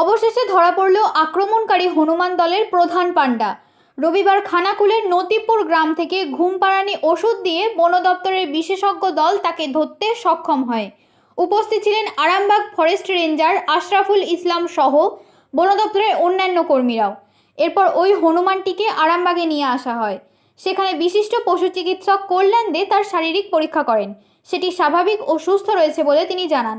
অবশেষে ধরা পড়ল আক্রমণকারী হনুমান দলের প্রধান পাণ্ডা। রবিবার খানাকুলের নতিপুর গ্রাম থেকে ঘুমপাড়ানি ওষুধ দিয়ে বন দপ্তরের বিশেষজ্ঞ দল তাকে ধরতে সক্ষম হয়। উপস্থিত ছিলেন আরামবাগ ফরেস্ট রেঞ্জার আশরাফুল ইসলাম সহ বন দপ্তরের অন্যান্য কর্মীরাও। এরপর ওই হনুমানটিকে আরামবাগে নিয়ে আসা হয়। সেখানে বিশিষ্ট পশু চিকিৎসক কল্যাণ দে তার শারীরিক পরীক্ষা করেন। সেটি স্বাভাবিক ও সুস্থ রয়েছে বলে তিনি জানান।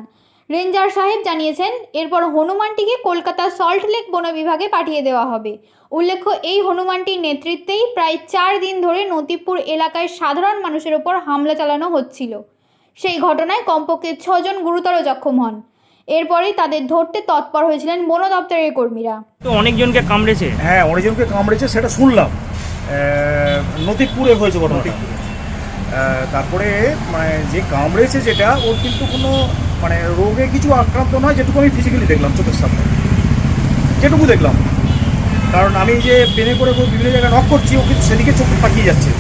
রেঞ্জার সাহেব জানিয়েছেন এরপর হনুমানটিকে কলকাতার সল্টলেক বন বিভাগে পাঠিয়ে দেওয়া হবে। উল্লেখ্য এই হনুমানটির নেতৃত্বেই প্রায় চার দিন ধরে নতিপুর এলাকায় সাধারণ মানুষের ওপর হামলা চালানো হচ্ছিল। সেই ঘটনায় কমপক্ষে ছজন গুরুতর জখম হন। এরপরেই তাদের ধরতে তৎপর হয়েছিলেন বন দপ্তরের কর্মীরা। তো অনেকজনকে কামড়েছে? হ্যাঁ অনেকজনকে কামড়েছে সেটা শুনলাম। নতিপুরে হয়েছে ঘটনাটা। আহ, তারপরে মানে যে কামড়েছে যেটা ওর কিন্তু কোনো মানে রোগে কিছু আক্রান্ত নয়, যেটুকু আমি ফিজিক্যালি দেখলাম চোখের সামনে। যেটুকু দেখলাম। কারণ আমি যে পেনে করে বিভিন্ন জায়গায় নক করছি, ও কিন্তু সেদিকে চোখ পাকিয়ে যাচ্ছে।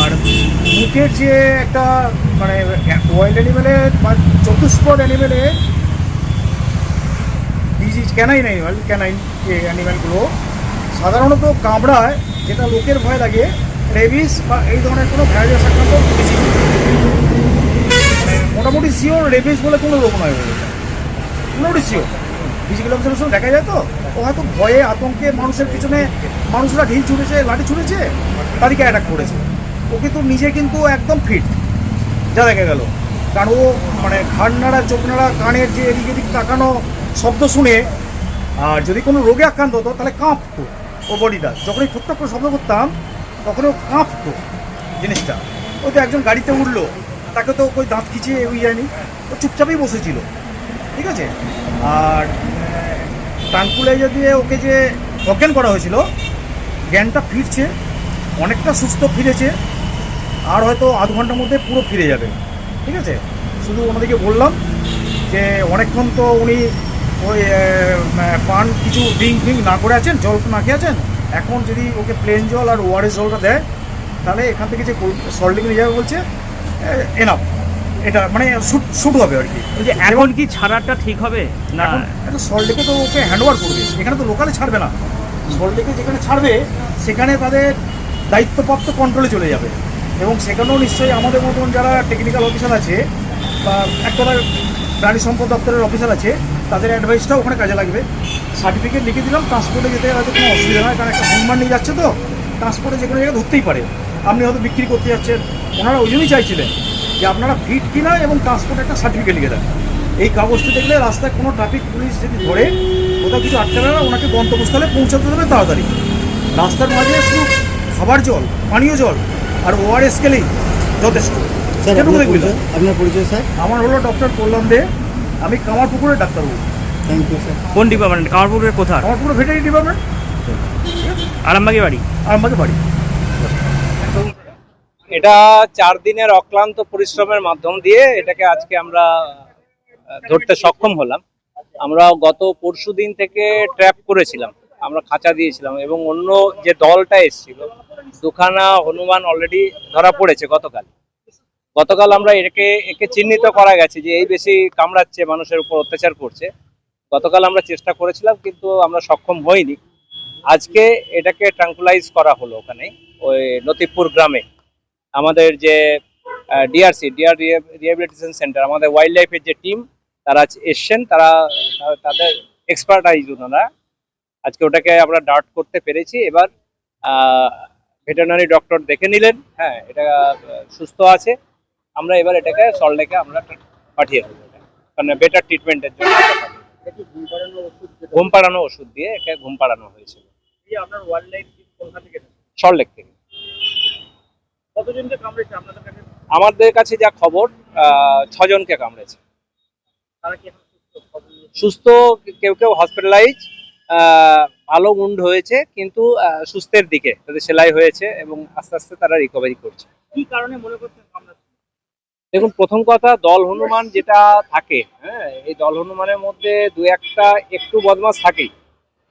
আর মুখের যে একটা মানে ওয়াইল্ড অ্যানিমেলের বা চতুষ্পদ অ্যানিমেলে ডিজিজ ক্যানাইন অ্যানিমাল ক্যানাইন যে অ্যানিমালগুলো সাধারণত কামড়ায়, যেটা লোকের ভয় লাগে রেবিস বা এই ধরনের কোনো ভাইরাস আক্রান্ত মানে মোটামুটি শিওর রেবিস বলে কোনো রোগ নয় বলে মোটামুটি শিওর ফিজিক্যাল অবজারভেশন দেখা যায় তো, ও হয়তো ভয়ে, আতঙ্কে মানুষের পিছনে মানুষরা ঢিল ছুটেছে, লাঠি ছুটেছে, তাদেরকে অ্যাটাক করেছে। ও কিন্তু নিজে কিন্তু একদম ফিট যা দেখা গেল। কারণ ও মানে ঘাড় নাড়া, চোখ নাড়া, কানের যে এদিক এদিক তাকানো শব্দ শুনে, আর যদি কোনো রোগে আক্রান্ত হতো, তাহলে কাঁপতো ও বডিটা। যখনই ঠুকঠাক করে শব্দ করতাম তখন ও কাঁপতো জিনিসটা। ও তো একজন গাড়িতে উঠল। তাকে তো ওই দাঁত খিচিয়ে ওই যায়নি ও চুপচাপই বসেছিল। ঠিক আছে? আর ট্রাঙ্কুলাইজার দিয়ে ওকে যে অজ্ঞান করা হয়েছিল, জ্ঞানটা ফিরছে, অনেকটা সুস্থ ফিরেছে, আর হয়তো আধ ঘণ্টার মধ্যে পুরো ফিরে যাবে। ঠিক আছে? শুধু ওনাদেরকে বললাম যে, অনেকক্ষণ তো উনি ওই পান কিছু ড্রিঙ্ক ফিঙ্ক না করে আছেন, জল না খেয়ে আছেন, এখন যদি ওকে প্লেন জল আর ওআরএস জলটা দেয়, তাহলে এখান থেকে যে সল্টিং নিয়ে যাবে বলছে এনাফ এটা মানে শুট শুট হবে আর কি। যে এখন কি ছাড়াটা ঠিক হবে? না? একটা সল্টলেকে তো ওকে হ্যান্ড ওভার করবে। এখানে তো লোকালে ছাড়বে না। সল্টলেকে যেখানে ছাড়বে সেখানে তাদের দায়িত্বপ্রাপ্ত কন্ট্রোলে চলে যাবে। এবং সেখানেও নিশ্চয়ই আমাদের মতন যারা টেকনিক্যাল অফিসার আছে বা এক কথার প্রাণী সম্পদ দপ্তরের অফিসার আছে তাদের অ্যাডভাইসটাও ওখানে কাজে লাগবে। সার্টিফিকেট লিখে দিলাম ট্রান্সপোর্টে যেতে হয়তো কোনো অসুবিধা নয় কারণ একটা হনুমান নিয়ে যাচ্ছে তো ট্রান্সপোর্টে যে কোনো জায়গায় ধরতেই পারে। আপনি হয়তো বিক্রি করতে যাচ্ছেন ওনারা ওই জন্যই চাইছিলেন যে আপনারা ফিট কিনা এবং ট্রান্সপোর্টে একটা সার্টিফিকেট লিখে দেন। এই কাগজটি দেখলে রাস্তায় কোনো ট্রাফিক পুলিশ যদি ধরে কোথাও কিছু আটকাবে না ওনাকে গন্তব্যস্থলে পৌঁছাতে দেবে তাড়াতাড়ি। রাস্তার মাঝে শুধু খাবার জল পানীয় জল আর ওআরএস গেলেই যথেষ্ট। স্যার আপনার পরিচয়? স্যার? আমার হলো ডক্টর কল্যাণ দে। আমি কামারপুকুরের ডাক্তারবাবু। থ্যাংক ইউ স্যার কোন ডিপার্টমেন্ট কামারপুরের কোথায় কামারপুকুর ভেটেরি ডিপার্টমেন্ট আরামবাগে বাড়ি? আর আমাকে বাড়ি। এটা চার দিনের অক্লান্ত পরিশ্রমের মাধ্যম দিয়ে এটাকে আজকে আমরা ধরতে সক্ষম হলাম। আমরা গত পরশু দিন থেকে ট্র্যাপ করেছিলাম। আমরা খাঁচা দিয়েছিলাম এবং অন্য যে দলটা এসেছিল, দুখানা হনুমান অলরেডি ধরা পড়েছে গতকাল। গতকাল আমরা একে একে চিহ্নিত করা গেছে যে এই বেশি কামড়াচ্ছে, মানুষের উপর অত্যাচার করছে। গতকাল আমরা চেষ্টা করেছিলাম, কিন্তু আমরা সক্ষম হইনি। আজকে এটাকে ট্রাঙ্কুলাইজ করা হলো ওখানে, ওই নতিপুর গ্রামে। আমাদের যে ডিআরসি ডিআর রিহ্যাবিলিটেশন সেন্টার আমাদের ওয়াইল্ড লাইফের যে টিম তারা এসছেন তারা তাদের এক্সপার্টাইজ ওনারা। আজকে ওটাকে আমরা ডার্ট করতে পেরেছি। এবার ভেটেরিনারি ডক্টর দেখে নিলেন। হ্যাঁ এটা সুস্থ আছে। আমরা এবার এটাকে সল্টলেকে আমরা পাঠিয়ে দেবো মানে বেটার ট্রিটমেন্টের জন্য। ঘুম পাড়ানো ওষুধ দিয়ে একে ঘুম পাড়ানো হয়েছিল। সল্টলেক থেকে। কতজনকে কামড়েছে আপনাদের কাছে? আমাদের কাছে যা খবর ছজনকে কামড়েছে। তারা কি সুস্থ? কেউ কেউ হসপিটালাইজ ভালো উন্ড হয়েছে কিন্তু সুস্থের দিকে তাদের সেলাই হয়েছে এবং আস্তে আস্তে তারা রিকভারি করছে। কি কারণে মনে করছেন দেখুন প্রথম কথা দল হনুমান যেটা থাকে হ্যাঁ এই দল হনুমানের মধ্যে দু একটা একটু বদমাস থাকেই।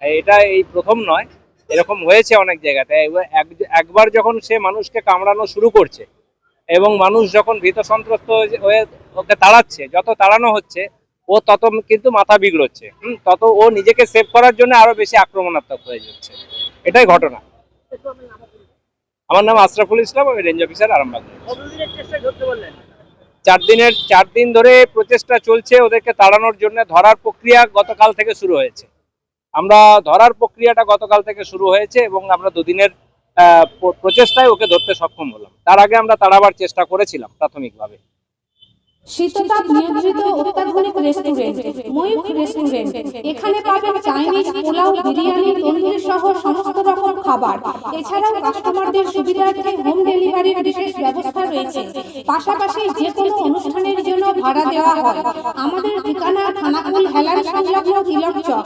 এটা এই প্রথম নয় এরকম হয়েছে অনেক জায়গাতে। একবার যখন সে মানুষকে কামড়ানো শুরু করছে এবং মানুষ যখন ভীত সন্ত্রস্ত হয়ে ওকে তাড়াচ্ছে, যত তাড়ানো হচ্ছে, ও তত কিন্তু মাথা বিগড়চ্ছে। তত ও নিজেকে সেভ করার জন্য আরও বেশি আক্রমণাত্মক হয়ে যাচ্ছে। এটাই ঘটনা। আমার নাম আশরাফুল ইসলাম, আমি রেঞ্জ অফিসার আরামবাগ। চার দিনের, চার দিন ধরে প্রচেষ্টা চলছে ওদেরকে তাড়ানোর জন্য, ধরার প্রক্রিয়া গতকাল থেকে শুরু হয়েছে। আমরা ধরার প্রক্রিয়াটা গতকাল থেকে শুরু হয়েছে এবং আমরা দুদিনের প্রচেষ্টায় ওকে ধরতে সক্ষম হলাম। তার আগে আমরা তাড়াবার চেষ্টা করেছিলাম প্রাথমিকভাবে। পাশাপাশি আমাদের ঠিকানা খানাকুল হেলান সংলগ্ন Tilak Chak.